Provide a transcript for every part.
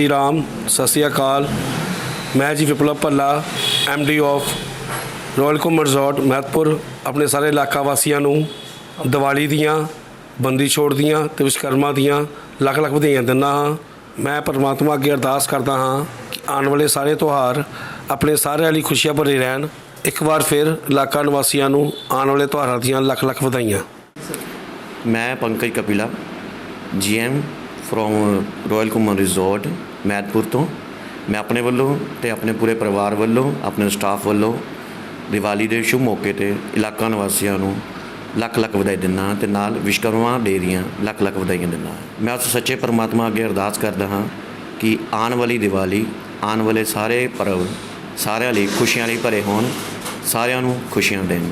ਜੀ ਰਾਮ ਸਤਿ ਸ਼੍ਰੀ ਅਕਾਲ। ਮੈਂ ਜੀ Viplav Bhalla D of Royal Ghuman resort Mehatpur, ਆਪਣੇ ਸਾਰੇ ਇਲਾਕਾ ਵਾਸੀਆਂ ਨੂੰ ਦੀਵਾਲੀ ਦੀਆਂ, ਬੰਦੀ ਛੋੜ ਦੀਆਂ ਤੇ ਵਿਸ਼ਕਰਮਾ ਦੀਆਂ ਲੱਖ ਲੱਖ ਵਧਾਈਆਂ ਦਿੰਦਾ ਹਾਂ। ਮੈਂ ਪਰਮਾਤਮਾ ਅੱਗੇ ਅਰਦਾਸ ਕਰਦਾ ਹਾਂ ਕਿ ਆਉਣ ਵਾਲੇ ਸਾਰੇ ਤਿਉਹਾਰ ਆਪਣੇ ਸਾਰਿਆਂ ਲਈ ਖੁਸ਼ੀਆਂ ਭਰੇ ਰਹਿਣ। ਇੱਕ ਵਾਰ ਫਿਰ ਇਲਾਕਾ ਨਿਵਾਸੀਆਂ ਨੂੰ ਆਉਣ ਵਾਲੇ ਤਿਉਹਾਰਾਂ ਦੀਆਂ ਲੱਖ ਲੱਖ ਵਧਾਈਆਂ। ਮੈਂ Pankaj Kapila GM from Royal Ghuman resort Maidpur ਤੋਂ। ਮੈਂ ਆਪਣੇ ਵੱਲੋਂ ਤੇ ਆਪਣੇ ਪੂਰੇ ਪਰਿਵਾਰ ਵੱਲੋਂ, ਆਪਣੇ ਸਟਾਫ ਵੱਲੋਂ ਦੀਵਾਲੀ ਦੇ ਸ਼ੁਭ ਮੌਕੇ ਤੇ ਇਲਾਕਾ ਨਿਵਾਸੀਆਂ ਨੂੰ ਲੱਖ ਲੱਖ ਵਧਾਈ ਦਿੰਦਾ ਤੇ ਨਾਲ ਵਿਸ਼ਕਰਮਾ ਡੇ ਦੀਆਂ ਲੱਖ ਲੱਖ ਵਧਾਈਆਂ ਦਿੰਦਾ ਮੈਂ ਉਸ ਸੱਚੇ ਪਰਮਾਤਮਾ ਅੱਗੇ ਅਰਦਾਸ ਕਰਦਾ ਹਾਂ ਕਿ ਆਉਣ ਵਾਲੀ ਦੀਵਾਲੀ, ਆਉਣ ਵਾਲੇ ਸਾਰੇ ਪਰਵ ਸਾਰਿਆਂ ਲਈ ਖੁਸ਼ੀਆਂ ਲਈ ਭਰੇ ਹੋਣ, ਸਾਰਿਆਂ ਨੂੰ ਖੁਸ਼ੀਆਂ ਦੇਣ।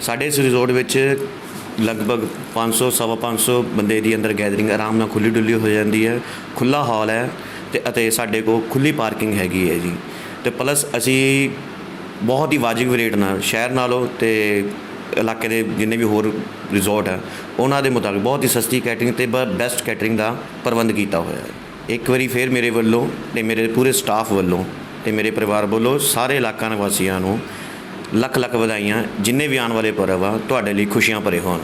ਸਾਡੇ ਇਸ ਰਿਜ਼ੋਰਟ ਵਿੱਚ ਲਗਭਗ 500 ਸਵਾ 500 ਬੰਦੇ ਦੀ ਅੰਦਰ ਗੈਦਰਿੰਗ ਆਰਾਮ ਨਾਲ ਖੁੱਲੀ ਡੁੱਲੀ ਹੋ ਜਾਂਦੀ ਹੈ ਖੁੱਲਾ ਹਾਲ ਹੈ ਤੇ ਅਤੇ ਸਾਡੇ ਕੋਲ ਖੁੱਲੀ ਪਾਰਕਿੰਗ ਹੈਗੀ ਹੈ ਜੀ। ਤੇ ਪਲੱਸ ਅਸੀਂ ਬਹੁਤ ਹੀ ਵਾਜਿਬ ਰੇਟ ਨਾਲ ਸ਼ਹਿਰ ਨਾਲੋਂ ਤੇ ਇਲਾਕੇ ਦੇ ਜਿੰਨੇ ਵੀ ਹੋਰ ਰਿਜ਼ੋਰਟ ਹੈ, ਉਹਨਾਂ ਦੇ ਮੁਤਾਬਿਕ ਬਹੁਤ ਹੀ ਸਸਤੀ ਕੈਟਰਿੰਗ ਤੇ ਬੈਸਟ ਕੈਟਰਿੰਗ ਦਾ ਪ੍ਰਬੰਧ ਕੀਤਾ ਹੋਇਆ ਹੈ। ਇੱਕ ਵਾਰੀ ਫੇਰ ਮੇਰੇ ਵੱਲੋਂ ਤੇ ਮੇਰੇ ਪੂਰੇ ਸਟਾਫ ਵੱਲੋਂ ਤੇ ਮੇਰੇ ਪਰਿਵਾਰ ਵੱਲੋਂ ਸਾਰੇ ਇਲਾਕਾ ਨਿਵਾਸੀਆਂ ਨੂੰ ਲੱਖ ਲੱਖ ਵਧਾਈਆਂ ਜਿੰਨੇ ਵੀ ਆਉਣ ਵਾਲੇ ਪਰਵ ਆ ਤੁਹਾਡੇ ਲਈ ਖੁਸ਼ੀਆਂ ਭਰੇ ਹੋਣ।